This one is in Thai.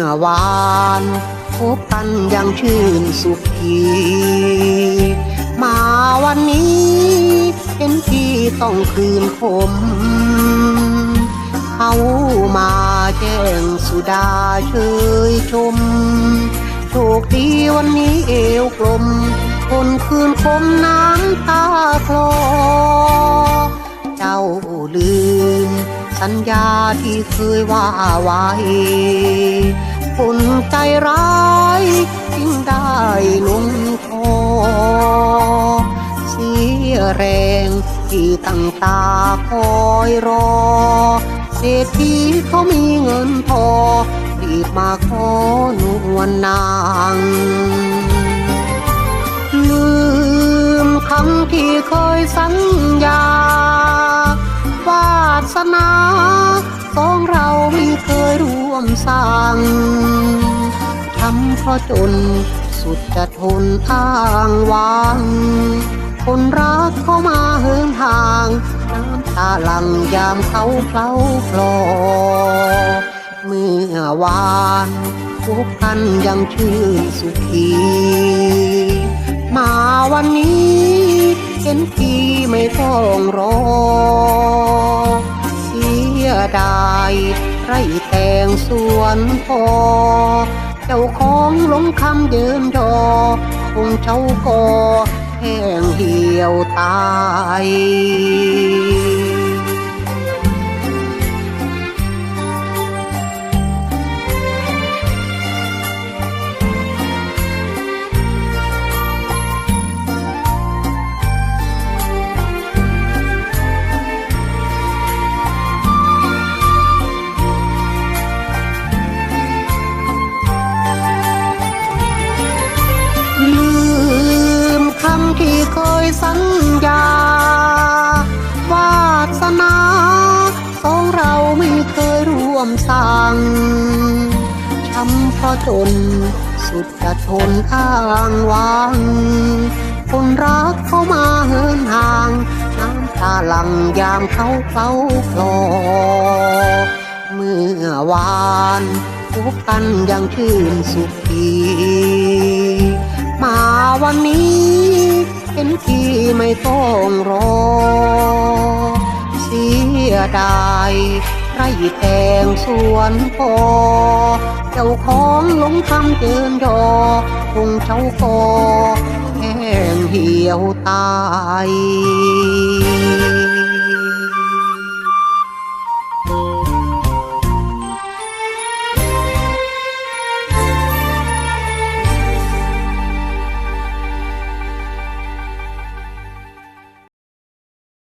อวานพบกันยังชื่นสุขีมาวันนี้เห็นพี่ต้องคืนคมเขามาแจ้งสุดาเชยชมโชคดีวันนี้เอวกลม คนคืนคมน้ำตาคลอ เจ้าลืม สัญญาที่เคยว่าไว้ คนใจร้ายจึงได้ลุงคอเสียแรงที่ตั้งตาคอยรอ เศรษฐีเขามีเงินพอ รีบมาขอนวลนางลืมคำที่เคยสัญญาวาสนาสองเราไม่เคยร่ว มสร้างทำเพราะจนสุดจะทนอ้างวางคนรักเข้ามาเหินห่าง น้ำตาหลังยามเขาเคล้าคลอ เมื่อวานพบกันยังชื่นสุขีมาวันนี้เห็นพี่ไม่ต้องรอ เสียดาย ไรแต่งสวนพอ เจ้าของหลงคำเดินดอคงเจ้าก็แห้งเหี่ยวตาย สัญญาวาสนาสองเราไม่เคยร่วมสร้างช้ำเพราะจนสุดจะทนอ้างวางคนรักเขามาเหินห่างน้ำตาหลังยามเขาเฝ้าคลอเมื่อวานพบกันยังชื่นสุขีมาวันนี้เห็นพี่ ไม่ต้องรอ เสียดายไรแตงสวนพอ เจ้าของหลงคำเจินยอคงเจ้าก็แห้งเหี่ยวตาย